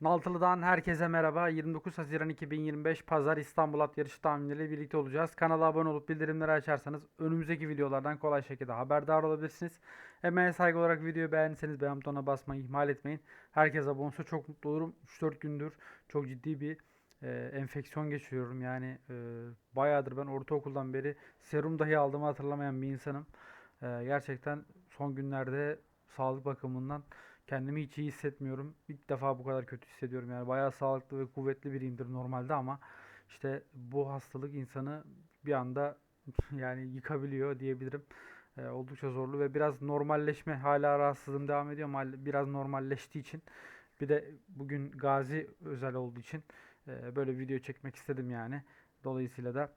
Naltılı'dan herkese merhaba. 29 Haziran 2025 Pazar İstanbul At Yarışı tahminleriyle birlikte olacağız. Kanala abone olup bildirimleri açarsanız önümüzdeki videolardan kolay şekilde haberdar olabilirsiniz. Emeğe saygı olarak videoyu beğendiyseniz beğen butonuna basmayı ihmal etmeyin. Herkes abone olsa çok mutlu olurum. 3-4 gündür çok ciddi bir e, enfeksiyon geçiriyorum. Yani e, bayağıdır ben ortaokuldan beri serum dahi aldığımı hatırlamayan bir insanım. E, gerçekten son günlerde sağlık bakımından Kendimi hiç iyi hissetmiyorum. İlk defa bu kadar kötü hissediyorum. Yani bayağı sağlıklı ve kuvvetli biriyimdir normalde ama işte bu hastalık insanı bir anda yani yıkabiliyor diyebilirim. Ee, oldukça zorlu ve biraz normalleşme hala rahatsızlığım devam ediyor ama biraz normalleştiği için bir de bugün Gazi özel olduğu için e, böyle video çekmek istedim yani. Dolayısıyla da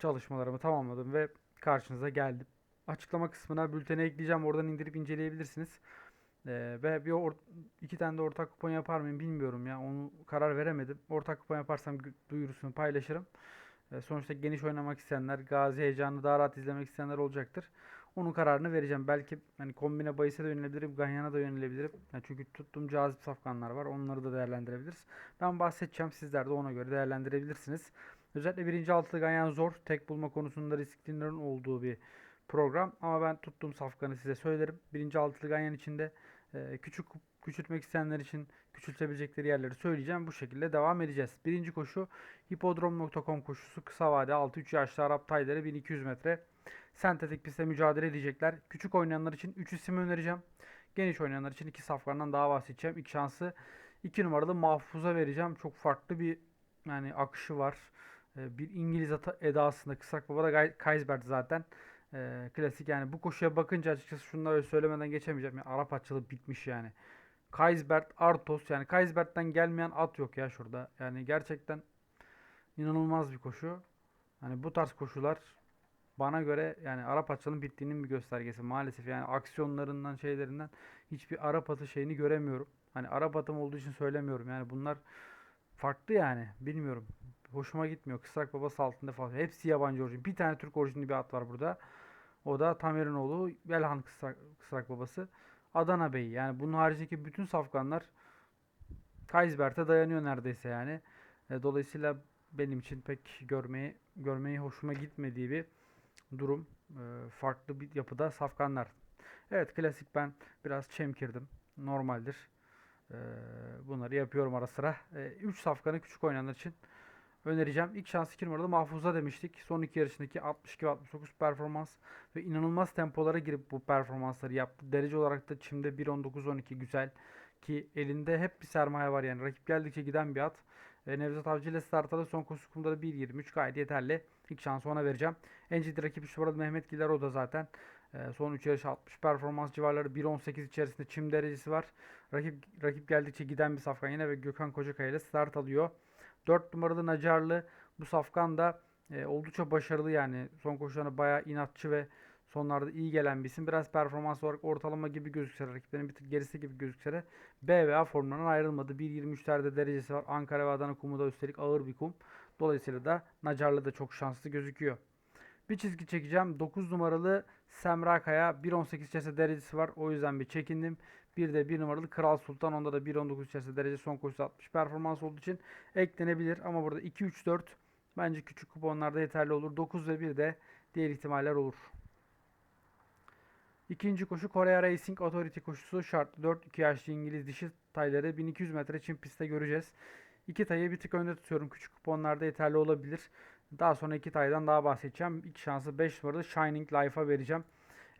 çalışmalarımı tamamladım ve karşınıza geldim. Açıklama kısmına bülteni ekleyeceğim. Oradan indirip inceleyebilirsiniz. Ee, ve bir or- iki tane de ortak kupon yapar mıyım bilmiyorum ya. Onu karar veremedim. Ortak kupon yaparsam duyurusunu paylaşırım. Ee, sonuçta geniş oynamak isteyenler, Gazi heyecanını daha rahat izlemek isteyenler olacaktır. Onun kararını vereceğim. Belki hani kombine bahise de yönelebilirim, Ganyan'a da yönelebilirim. Yani çünkü tuttuğum cazip safkanlar var. Onları da değerlendirebiliriz. Ben bahsedeceğim. Sizler de ona göre değerlendirebilirsiniz. Özellikle birinci altılı Ganyan zor. Tek bulma konusunda risklilerin olduğu bir program. Ama ben tuttuğum safkanı size söylerim. Birinci altılı Ganyan içinde ee, küçük küçültmek isteyenler için küçültebilecekleri yerleri söyleyeceğim. Bu şekilde devam edeceğiz. Birinci koşu hipodrom.com koşusu kısa vade 6-3 yaşlı Arap tayları 1200 metre. Sentetik pistte mücadele edecekler. Küçük oynayanlar için 3 isim önereceğim. Geniş oynayanlar için 2 safkandan daha bahsedeceğim. İlk şansı 2 numaralı Mahfuz'a vereceğim. Çok farklı bir yani akışı var. Ee, bir İngiliz edasında kısak baba da Gay- Kaysbert zaten. Ee, klasik yani bu koşuya bakınca açıkçası şunları söylemeden geçemeyeceğim. Yani Arap atçılığı bitmiş yani. Kaysbert, Artos yani Kaysbert'ten gelmeyen at yok ya şurada. Yani gerçekten inanılmaz bir koşu. Hani bu tarz koşular bana göre yani Arap atçılığının bittiğinin bir göstergesi. Maalesef yani aksiyonlarından şeylerinden hiçbir Arap atı şeyini göremiyorum. Hani Arap atım olduğu için söylemiyorum. Yani bunlar farklı yani. Bilmiyorum. Hoşuma gitmiyor. Kısrak babası altında falan. Hepsi yabancı orijin. Bir tane Türk orijinli bir at var burada. O da Tamer'in oğlu Belhan Kısrak, Kısrak babası. Adana Bey. Yani bunun haricindeki bütün safkanlar Kaysbert'e dayanıyor neredeyse yani. E, dolayısıyla benim için pek görmeyi görmeyi hoşuma gitmediği bir durum. E, farklı bir yapıda safkanlar. Evet klasik ben biraz çemkirdim. Normaldir. E, bunları yapıyorum ara sıra. 3 safkanı küçük oynayanlar için önereceğim. İlk şans 2 numaralı Mahfuza demiştik. Son iki yarışındaki 62 ve 69 performans ve inanılmaz tempolara girip bu performansları yaptı. Derece olarak da Çim'de 1.19-12 güzel ki elinde hep bir sermaye var yani. Rakip geldikçe giden bir at. E, Nevzat Avcı ile startada son koşu kumda da 1.23 gayet yeterli. İlk şansı ona vereceğim. En ciddi rakip 3 numaralı Mehmet Giler o da zaten. E, son 3 yarış 60 performans civarları 1.18 içerisinde çim derecesi var. Rakip rakip geldikçe giden bir safkan yine ve Gökhan Kocakaya ile start alıyor. 4 numaralı Nacarlı bu safkan da e, oldukça başarılı yani. Son koşularında bayağı inatçı ve sonlarda iyi gelen bir isim. Biraz performans olarak ortalama gibi gözükse rakiplerin bir tık gerisi gibi gözükse de B ve A formlarından ayrılmadı. 1.23'lerde derecesi var. Ankara ve Adana kumu da üstelik ağır bir kum. Dolayısıyla da Nacarlı da çok şanslı gözüküyor. Bir çizgi çekeceğim. 9 numaralı Semra Kaya 1.18 içerisinde derecesi var. O yüzden bir çekindim. Bir de 1 numaralı Kral Sultan. Onda da 1.19 içerisinde derece son koşusu 60 performans olduğu için eklenebilir. Ama burada 2, 3, 4 bence küçük kuponlarda yeterli olur. 9 ve 1 de diğer ihtimaller olur. İkinci koşu Korea Racing Authority koşusu şartlı 4 2 yaşlı İngiliz dişi tayları 1200 metre çim pistte göreceğiz. İki tayı bir tık önde tutuyorum. Küçük kuponlarda yeterli olabilir. Daha sonra iki taydan daha bahsedeceğim. İlk şansı 5 numaralı Shining Life'a vereceğim.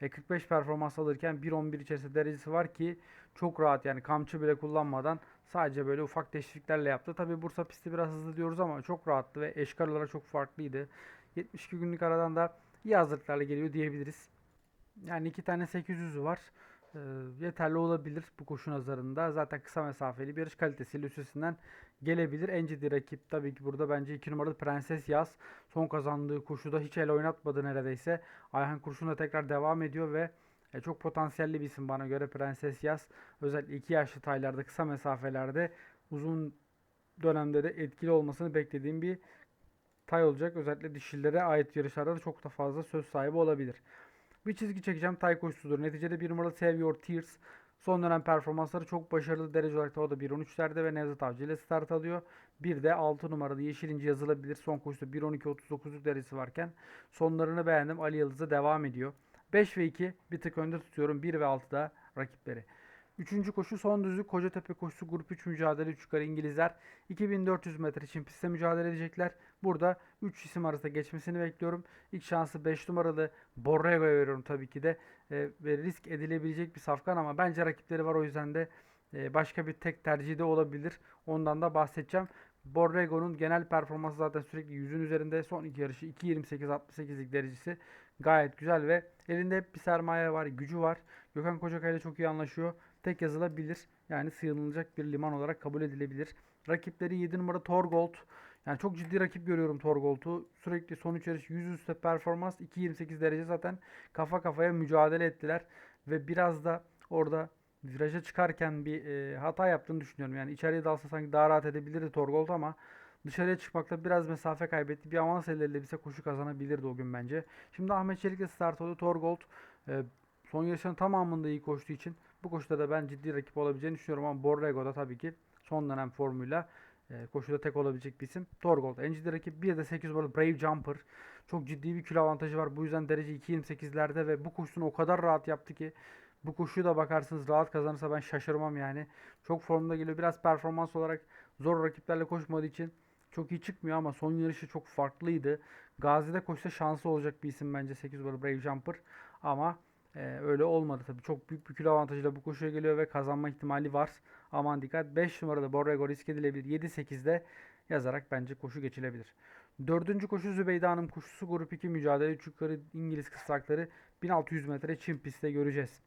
E, 45 performans alırken 1.11 içerisinde derecesi var ki çok rahat yani kamçı bile kullanmadan sadece böyle ufak teşviklerle yaptı. Tabi Bursa pisti biraz hızlı diyoruz ama çok rahattı ve eşkar olarak çok farklıydı. 72 günlük aradan da iyi hazırlıklarla geliyor diyebiliriz. Yani iki tane 800'ü var. Ee, yeterli olabilir bu koşu nazarında. Zaten kısa mesafeli bir yarış kalitesiyle üstesinden gelebilir. En ciddi rakip tabii ki burada bence 2 numaralı Prenses Yaz. Son kazandığı koşuda hiç el oynatmadı neredeyse. Ayhan Kurşun'la tekrar devam ediyor ve e, çok potansiyelli bir isim bana göre Prenses Yaz. Özellikle 2 yaşlı taylarda kısa mesafelerde uzun dönemde de etkili olmasını beklediğim bir tay olacak. Özellikle dişillere ait yarışlarda da çok da fazla söz sahibi olabilir. Bir çizgi çekeceğim tay koşusudur. Neticede bir numaralı Save Your Tears Son dönem performansları çok başarılı derece olarak da o da 1.13'lerde ve Nevzat Avcı ile start alıyor. Bir de 6 numaralı Yeşil İnci yazılabilir. Son koşuda 1.12.39'luk derecesi varken sonlarını beğendim. Ali Yıldız'a devam ediyor. 5 ve 2 bir tık önde tutuyorum. 1 ve 6'da rakipleri. Üçüncü koşu son düzlük Kocatepe koşusu grup 3 mücadele 3 yukarı İngilizler 2400 metre için pistte mücadele edecekler. Burada 3 isim arasında geçmesini bekliyorum. İlk şansı 5 numaralı Borrego'ya veriyorum tabii ki de. E, ve risk edilebilecek bir safkan ama bence rakipleri var o yüzden de e, başka bir tek tercihi de olabilir. Ondan da bahsedeceğim. Borrego'nun genel performansı zaten sürekli yüzün üzerinde. Son iki yarışı 2.28-68'lik derecesi gayet güzel ve elinde hep bir sermaye var, gücü var. Gökhan Kocakay ile çok iyi anlaşıyor. Tek yazılabilir. Yani sığınılacak bir liman olarak kabul edilebilir. Rakipleri 7 numara Torgold. Yani çok ciddi rakip görüyorum Torgold'u. Sürekli son 3 yarış 100 üstte performans 2.28 derece zaten kafa kafaya mücadele ettiler. Ve biraz da orada viraja çıkarken bir e, hata yaptığını düşünüyorum. Yani içeriye dalsa sanki daha rahat edebilirdi Torgold ama dışarıya çıkmakta biraz mesafe kaybetti. Bir avans elde edebilse koşu kazanabilirdi o gün bence. Şimdi Ahmet Çelik'le start oldu. Torgold e, son yarışın tamamında iyi koştuğu için bu koşuda da ben ciddi rakip olabileceğini düşünüyorum ama Borrego da tabii ki son dönem formuyla e, koşuda tek olabilecek bir isim. Torgold. En ciddi rakip bir de 8 numaralı Brave Jumper. Çok ciddi bir kilo avantajı var. Bu yüzden derece 2.28'lerde ve bu koşusunu o kadar rahat yaptı ki bu koşuyu da bakarsınız rahat kazanırsa ben şaşırmam yani. Çok formda geliyor. Biraz performans olarak zor rakiplerle koşmadığı için çok iyi çıkmıyor ama son yarışı çok farklıydı. Gazi'de koşsa şansı olacak bir isim bence 8 numaralı Brave Jumper. Ama ee, öyle olmadı tabii. Çok büyük bir kilo avantajıyla bu koşuya geliyor ve kazanma ihtimali var. Aman dikkat. 5 numarada Borrego risk edilebilir. 7-8'de yazarak bence koşu geçilebilir. Dördüncü koşu Zübeyde Hanım koşusu grup 2 mücadele. 3 yukarı İngiliz kısakları 1600 metre çim pistte göreceğiz.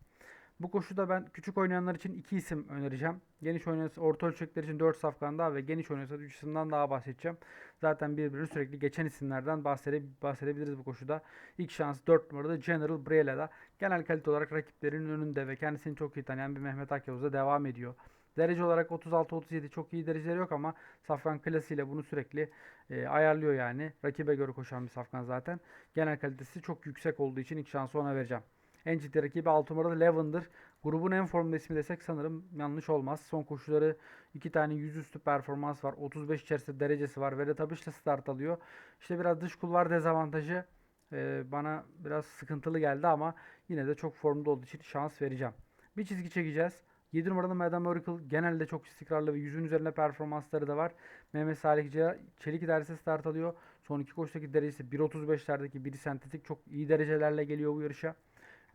Bu koşuda ben küçük oynayanlar için iki isim önereceğim. Geniş oynayanlar, orta ölçekler için 4 safkan daha ve geniş oynayanlar 3 isimden daha bahsedeceğim. Zaten birbirine sürekli geçen isimlerden bahsede, bahsedebiliriz bu koşuda. İlk şans 4 numarada General Brela'da. Genel kalite olarak rakiplerinin önünde ve kendisini çok iyi tanıyan bir Mehmet Akyavuz'da devam ediyor. Derece olarak 36-37 çok iyi dereceleri yok ama Safkan klasiyle bunu sürekli e, ayarlıyor yani. Rakibe göre koşan bir Safkan zaten. Genel kalitesi çok yüksek olduğu için ilk şansı ona vereceğim. En ciddi rakibi 6 numaralı Lavender. Grubun en formda ismi desek sanırım yanlış olmaz. Son koşuları 2 tane yüzüstü performans var. 35 içerisinde derecesi var. Vedat Abiş'le start alıyor. İşte biraz dış kulvar dezavantajı e, bana biraz sıkıntılı geldi ama yine de çok formda olduğu için şans vereceğim. Bir çizgi çekeceğiz. 7 numaralı Madame Oracle genelde çok istikrarlı ve yüzün üzerinde performansları da var. Mehmet Salih Çelik idaresi start alıyor. Son iki koşudaki derecesi 1.35'lerdeki biri sentetik çok iyi derecelerle geliyor bu yarışa.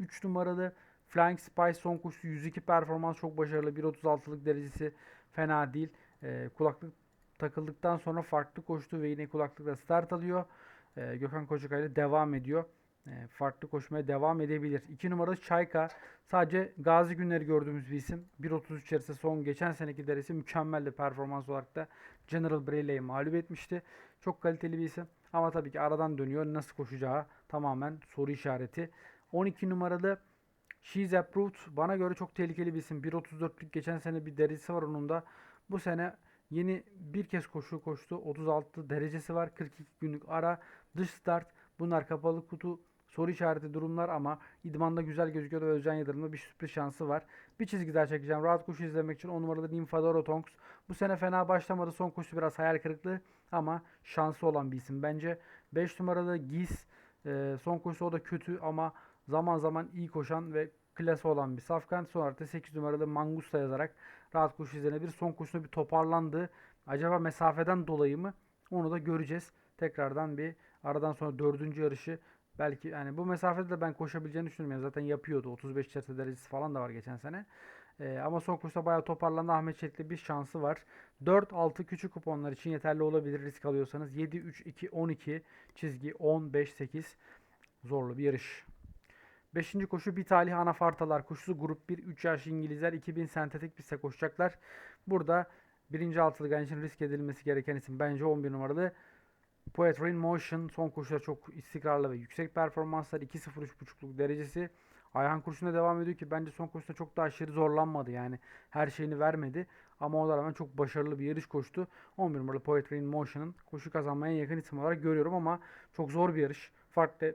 3 numaralı Flying Spice son koşusu 102 performans çok başarılı. 1.36'lık derecesi fena değil. E, kulaklık takıldıktan sonra farklı koştu ve yine kulaklıkla start alıyor. E, Gökhan Kocakay devam ediyor. E, farklı koşmaya devam edebilir. 2 numaralı Çayka sadece gazi günleri gördüğümüz bir isim. 1.33 içerisinde son geçen seneki deresi mükemmeldi performans olarak da General Brayle'yi mağlup etmişti. Çok kaliteli bir isim. Ama tabii ki aradan dönüyor. Nasıl koşacağı tamamen soru işareti. 12 numaralı She's Approved bana göre çok tehlikeli bir isim. 1.34'lük geçen sene bir derecesi var onun da. Bu sene yeni bir kez koşu koştu. 36 derecesi var. 42 günlük ara. Dış start. Bunlar kapalı kutu soru işareti durumlar ama idmanda güzel gözüküyor ve Özcan Yıldırım'da bir sürpriz şansı var. Bir çizgi daha çekeceğim. Rahat koşu izlemek için 10 numaralı Nymphadora Tonks. Bu sene fena başlamadı. Son koşu biraz hayal kırıklığı ama şansı olan bir isim bence. 5 numaralı Giz. Son koşu o da kötü ama zaman zaman iyi koşan ve klası olan bir safkan. Sonra da 8 numaralı Mangusta yazarak rahat koşu izlenebilir. Son koşusunda bir toparlandı. Acaba mesafeden dolayı mı? Onu da göreceğiz. Tekrardan bir aradan sonra dördüncü yarışı belki yani bu mesafede de ben koşabileceğini düşünmüyorum. Zaten yapıyordu. 35 içerisinde derecesi falan da var geçen sene. Ee, ama son koşuda bayağı toparlandı. Ahmet Çelik'le bir şansı var. 4-6 küçük kuponlar için yeterli olabilir risk alıyorsanız. 7-3-2-12 çizgi 10-5-8 zorlu bir yarış. Beşinci koşu bir talih anafartalar koşusu grup 1 3 yaş İngilizler 2000 sentetik pistte koşacaklar. Burada birinci altılı gençin risk edilmesi gereken isim bence 11 numaralı Poetry in Motion son koşuda çok istikrarlı ve yüksek performanslar 2.03.5'luk derecesi. Ayhan Kurşun'a devam ediyor ki bence son koşuda çok da aşırı zorlanmadı yani her şeyini vermedi. Ama o da rağmen çok başarılı bir yarış koştu. 11 numaralı Poetry in Motion'ın koşu kazanmaya yakın isim olarak görüyorum ama çok zor bir yarış. Farklı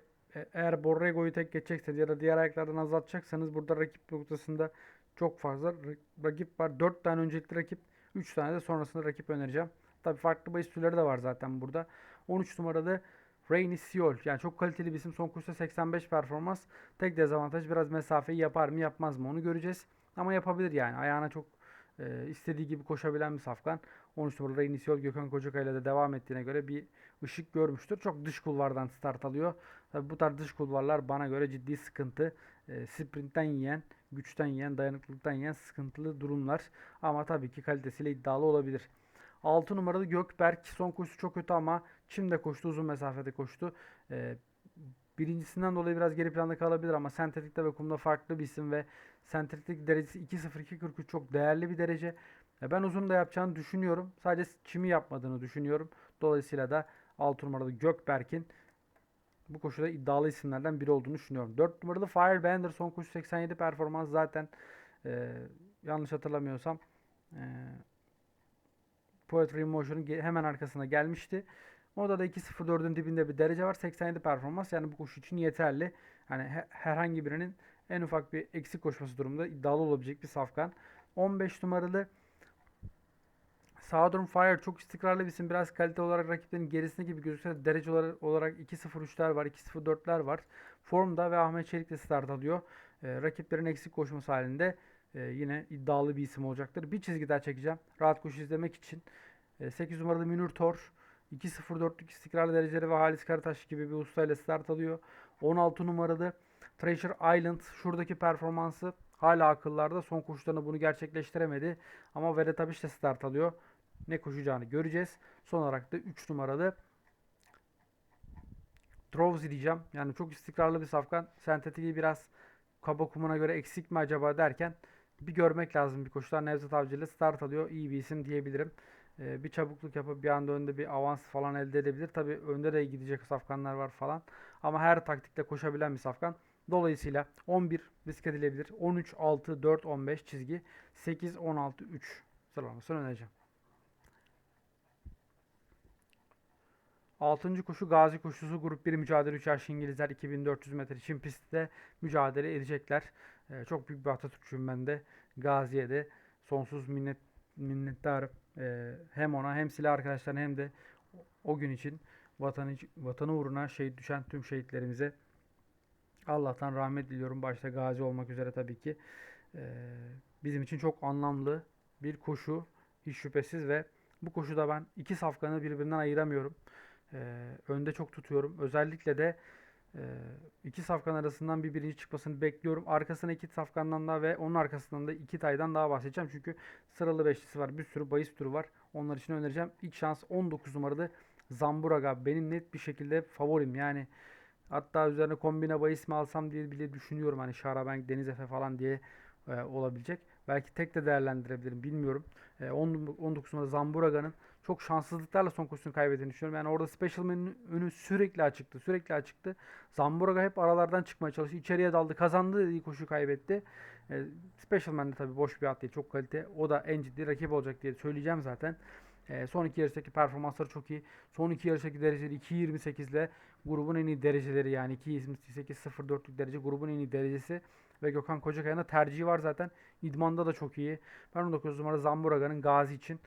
eğer Borrego'yu tek geçecekseniz ya da diğer ayaklardan azaltacaksanız burada rakip noktasında çok fazla ra- rakip var. 4 tane öncelikli rakip, 3 tane de sonrasında rakip önereceğim. Tabii farklı bahis türleri de var zaten burada. 13 numaralı Rainy Seol. Yani çok kaliteli bir isim. Son koşuda 85 performans. Tek dezavantaj biraz mesafeyi yapar mı yapmaz mı onu göreceğiz. Ama yapabilir yani. Ayağına çok e, istediği gibi koşabilen bir safkan. 13 numaralı Seol Gökhan Kocakay'la da devam ettiğine göre bir ışık görmüştür. Çok dış kulvardan start alıyor. Tabii bu tarz dış kulvarlar bana göre ciddi sıkıntı. E, sprintten yiyen, güçten yiyen, dayanıklılıktan yiyen sıkıntılı durumlar. Ama tabii ki kalitesiyle iddialı olabilir. 6 numaralı Gökberk son koşusu çok kötü ama çimde koştu, uzun mesafede koştu. Ee, birincisinden dolayı biraz geri planda kalabilir ama sentetikte ve kumda farklı bir isim ve sentetik derecesi 2.02.43 çok değerli bir derece. Ben uzun da yapacağını düşünüyorum. Sadece çimi yapmadığını düşünüyorum. Dolayısıyla da 6 numaralı Gökberk'in bu koşuda iddialı isimlerden biri olduğunu düşünüyorum. 4 numaralı Firebender son koşu 87 performans zaten e, yanlış hatırlamıyorsam e, Poetry Motion'un hemen arkasına gelmişti. Orada da 2.04'ün dibinde bir derece var. 87 performans yani bu koşu için yeterli. Hani he- herhangi birinin en ufak bir eksik koşması durumunda iddialı olabilecek bir safkan. 15 numaralı Southern Fire çok istikrarlı bir isim. Biraz kalite olarak rakiplerin gerisinde gibi gözükse de derece olarak, olarak 2.03'ler var, 2.04'ler var. Formda ve Ahmet Çelik de start alıyor. Ee, rakiplerin eksik koşması halinde e, yine iddialı bir isim olacaktır. Bir çizgi daha çekeceğim. Rahat koşu izlemek için. E, 8 numaralı Münir Tor. 2.04'lük istikrarlı dereceleri ve Halis Karataş gibi bir ustayla start alıyor. 16 numaralı Treasure Island. Şuradaki performansı hala akıllarda. Son koşularında bunu gerçekleştiremedi. Ama Vedat Abiş de start alıyor. Ne koşacağını göreceğiz. Son olarak da 3 numaralı Drowsy diyeceğim. Yani çok istikrarlı bir safkan. Sentetiği biraz kaba kumuna göre eksik mi acaba derken bir görmek lazım bir koşular. Nevzat Avcı ile start alıyor. İyi bir isim diyebilirim. Ee, bir çabukluk yapıp bir anda önde bir avans falan elde edebilir. Tabi önde de gidecek safkanlar var falan. Ama her taktikte koşabilen bir safkan. Dolayısıyla 11 risk edilebilir. 13, 6, 4, 15 çizgi. 8, 16, 3 sıralamasını önereceğim. Altıncı koşu Gazi koşusu grup 1 mücadele 3 yaş İngilizler 2400 metre çim pistte mücadele edecekler. Ee, çok büyük bir Atatürkçüyüm ben de. Gazi'ye de sonsuz minnet minnettarım. Ee, hem ona hem silah arkadaşlarına hem de o gün için vatanı, vatanı uğruna şehit düşen tüm şehitlerimize Allah'tan rahmet diliyorum. Başta Gazi olmak üzere tabii ki. Ee, bizim için çok anlamlı bir koşu hiç şüphesiz ve bu koşuda ben iki safkanı birbirinden ayıramıyorum. Ee, önde çok tutuyorum. Özellikle de e, iki safkan arasından bir birinci çıkmasını bekliyorum. Arkasına iki safkandan daha ve onun arkasından da iki taydan daha bahsedeceğim. Çünkü sıralı beşlisi var. Bir sürü bahis türü var. Onlar için önereceğim. İlk şans 19 numaralı Zamburaga. Benim net bir şekilde favorim. Yani hatta üzerine kombine bahis mi alsam diye bile düşünüyorum. Hani Şarabank, Deniz Efe falan diye e, olabilecek. Belki tek de değerlendirebilirim. Bilmiyorum. E, 10 19 numaralı Zamburaga'nın çok şanssızlıklarla son koşusunu kaybettiğini düşünüyorum. Yani orada Special Man'in önü sürekli açıktı. Sürekli açıktı. Zamburaga hep aralardan çıkmaya çalıştı. İçeriye daldı. Kazandı dediği koşu kaybetti. E, Special Man de tabii boş bir at değil. Çok kalite. O da en ciddi rakip olacak diye söyleyeceğim zaten. E, son iki yarıştaki performansları çok iyi. Son iki yarıştaki dereceleri 2.28 ile grubun en iyi dereceleri yani 2.28.04'lük derece grubun en iyi derecesi ve Gökhan Kocakaya'nın tercihi var zaten. İdmanda da çok iyi. Ben 19 numara Zamburaga'nın Gazi için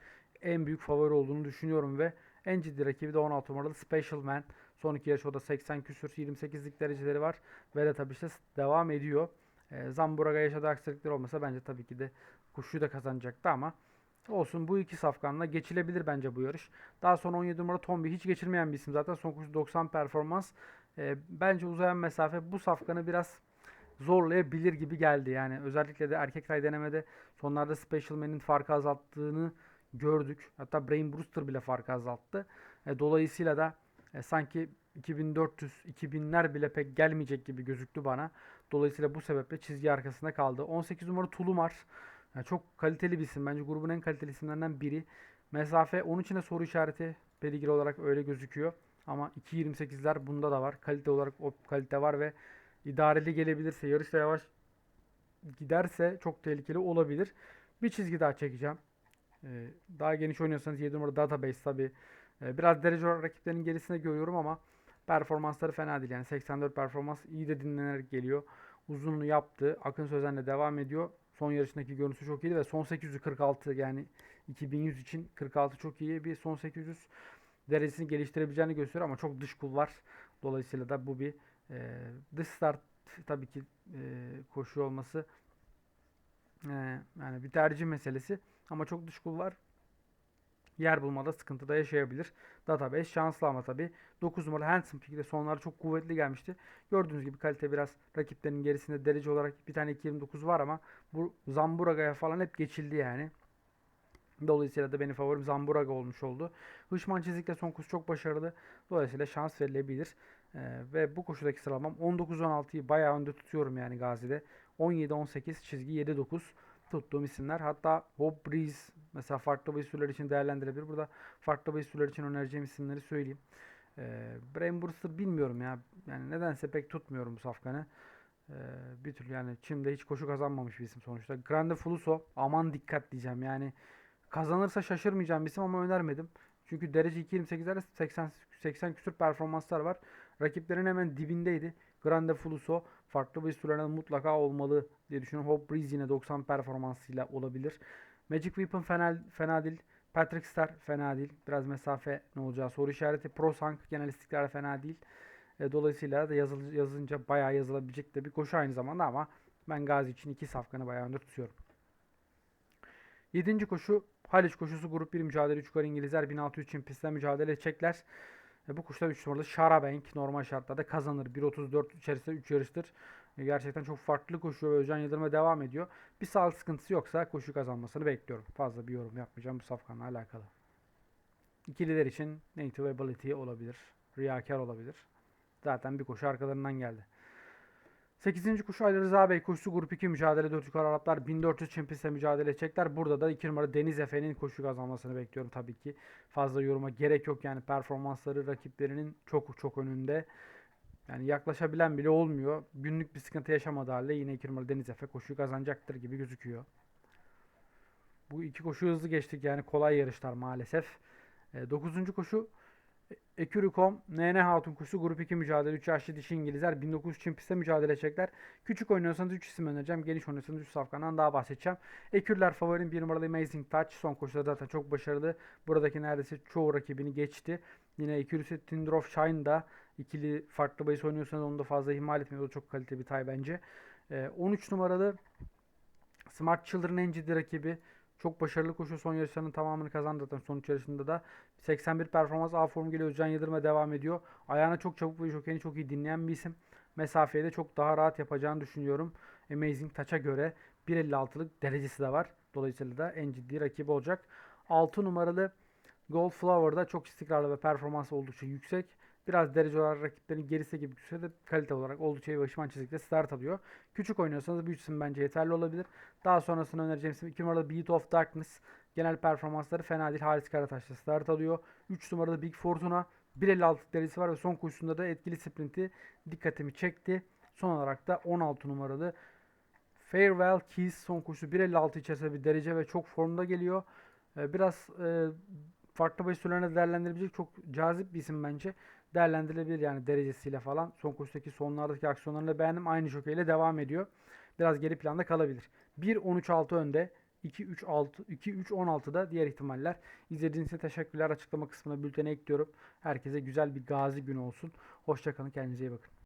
en büyük favori olduğunu düşünüyorum ve en ciddi rakibi de 16 numaralı Special Man. Son iki yarış o da 80 küsür 28'lik dereceleri var. Ve de tabii işte devam ediyor. E, Zamburaga yaşadığı aksilikler olmasa bence tabii ki de koşuyu da kazanacaktı ama olsun bu iki safkanla geçilebilir bence bu yarış. Daha sonra 17 numara Tombi hiç geçilmeyen bir isim zaten. Son koşu 90 performans. E, bence uzayan mesafe bu safkanı biraz zorlayabilir gibi geldi. Yani özellikle de erkek tay denemede sonlarda Special Man'in farkı azalttığını gördük. Hatta Brain Brewster bile farkı azalttı. E, dolayısıyla da e, sanki 2400 2000'ler bile pek gelmeyecek gibi gözüktü bana. Dolayısıyla bu sebeple çizgi arkasında kaldı. 18 numara Tulumar. Yani çok kaliteli bir isim. Bence grubun en kaliteli isimlerinden biri. Mesafe onun için de soru işareti. Pedigre olarak öyle gözüküyor. Ama 2.28'ler bunda da var. Kalite olarak o kalite var ve idareli gelebilirse, yarışta yavaş giderse çok tehlikeli olabilir. Bir çizgi daha çekeceğim. Ee, daha geniş oynuyorsanız 7 numara database tabi. Ee, biraz derece olarak rakiplerin gerisinde görüyorum ama performansları fena değil. Yani 84 performans iyi de dinlenerek geliyor. Uzunluğu yaptı. Akın Sözen'le devam ediyor. Son yarışındaki görüntüsü çok iyiydi ve son 800'ü 46 yani 2100 için 46 çok iyi bir son 800 derecesini geliştirebileceğini gösteriyor ama çok dış kulvar. Dolayısıyla da bu bir e, dış start tabii ki e, koşu olması e, yani bir tercih meselesi ama çok dış kulvar yer bulmada sıkıntı da yaşayabilir. Database şanslı ama tabii 9 numaralı Handsome Peak'de sonları çok kuvvetli gelmişti. Gördüğünüz gibi kalite biraz rakiplerinin gerisinde derece olarak bir tane 2.29 var ama bu Zamburaga'ya falan hep geçildi yani. Dolayısıyla da benim favorim Zamburaga olmuş oldu. Hışman çizikle son koşu çok başarılı. Dolayısıyla şans verilebilir. Ee, ve bu koşudaki sıralamam 19-16'yı bayağı önde tutuyorum yani Gazi'de. 17-18 çizgi 7-9 tuttuğum isimler. Hatta Hope Breeze mesela farklı bahis türleri için değerlendirebilir. Burada farklı bahis türleri için önereceğim isimleri söyleyeyim. Ee, Brain Booster bilmiyorum ya. Yani nedense pek tutmuyorum bu safkanı. Ee, bir türlü yani Çim'de hiç koşu kazanmamış bir isim sonuçta. Grande Fuluso aman dikkat diyeceğim yani. Kazanırsa şaşırmayacağım bir isim ama önermedim. Çünkü derece 2.28'lerde 80 80 küsur performanslar var. Rakiplerin hemen dibindeydi. Grande Fuluso farklı bir türlerden mutlaka olmalı diye düşünüyorum. Hope Breeze yine 90 performansıyla olabilir. Magic Weapon fena, fena değil. Patrick Star fena değil. Biraz mesafe ne olacağı soru işareti. Pro Sank genel istikrar fena değil. E, dolayısıyla da yazıl, yazınca bayağı yazılabilecek de bir koşu aynı zamanda ama ben Gazi için iki safkanı bayağı önde tutuyorum. Yedinci koşu Haliç koşusu grup 1 mücadele 3 yukarı İngilizler 1600 için pistte mücadele edecekler. E, bu koşuda 3 numaralı Şarabank normal şartlarda kazanır. 1.34 içerisinde 3 yarıştır. E, gerçekten çok farklı koşuyor ve Özcan Yıldırım'a devam ediyor. Bir sağlık sıkıntısı yoksa koşu kazanmasını bekliyorum. Fazla bir yorum yapmayacağım bu safkanla alakalı. İkililer için Native Ability olabilir. Riyakar olabilir. Zaten bir koşu arkalarından geldi. 8. koşu Ali Rıza Bey koşusu grup 2 mücadele 4 yukarı Araplar 1400 çimpistle mücadele edecekler. Burada da 2 numara Deniz Efe'nin koşu kazanmasını bekliyorum tabii ki. Fazla yoruma gerek yok yani performansları rakiplerinin çok çok önünde. Yani yaklaşabilen bile olmuyor. Günlük bir sıkıntı yaşamadığı halde yine 2 numara Deniz Efe koşuyu kazanacaktır gibi gözüküyor. Bu iki koşu hızlı geçtik yani kolay yarışlar maalesef. 9. koşu Eküricom, NN Hatun Kursu Grup 2 mücadele 3 yaşlı dişi İngilizler 1900 için pistte mücadele edecekler. Küçük oynuyorsanız 3 isim önereceğim. Geniş oynuyorsanız 3 safkandan daha bahsedeceğim. Ekürler favorim 1 numaralı Amazing Touch. Son koşuda zaten çok başarılı. Buradaki neredeyse çoğu rakibini geçti. Yine Ekürisi Tinder of Shine da ikili farklı bahis oynuyorsanız onu da fazla ihmal etmeyin. O çok kaliteli bir tay bence. Ee, 13 numaralı Smart Children NGD rakibi. Çok başarılı koşu son yarışlarının tamamını kazandı zaten sonuç yarışında da. 81 performans A geliyor. Özcan Yıldırım'a devam ediyor. Ayağına çok çabuk ve jokeyini çok iyi dinleyen bir isim. Mesafeyi de çok daha rahat yapacağını düşünüyorum. Amazing Touch'a göre 1.56'lık derecesi de var. Dolayısıyla da en ciddi rakibi olacak. 6 numaralı Gold Flower'da çok istikrarlı ve performansı oldukça yüksek. Biraz derece olarak rakiplerin gerisi gibi düşse de kalite olarak oldukça iyi başıman çizikte start alıyor. Küçük oynuyorsanız bu isim bence yeterli olabilir. Daha sonrasında önereceğim isim 2 numaralı Beat of Darkness. Genel performansları fena değil. Halis Karataş'ta start alıyor. 3 numaralı Big Fortuna. 1.56 derecesi var ve son koşusunda da etkili sprinti dikkatimi çekti. Son olarak da 16 numaralı Farewell Keys son koşusu 1.56 içerisinde bir derece ve çok formda geliyor. Biraz e, farklı bahis türlerine değerlendirebilecek çok cazip bir isim bence değerlendirilebilir yani derecesiyle falan. Son koşudaki sonlardaki aksiyonlarını beğendim. Aynı jokeyle devam ediyor. Biraz geri planda kalabilir. 1-13-6 önde. 2-3-6, 2-3-16'da diğer ihtimaller. İzlediğiniz için teşekkürler. Açıklama kısmına bültene ekliyorum. Herkese güzel bir gazi günü olsun. Hoşçakalın. Kendinize iyi bakın.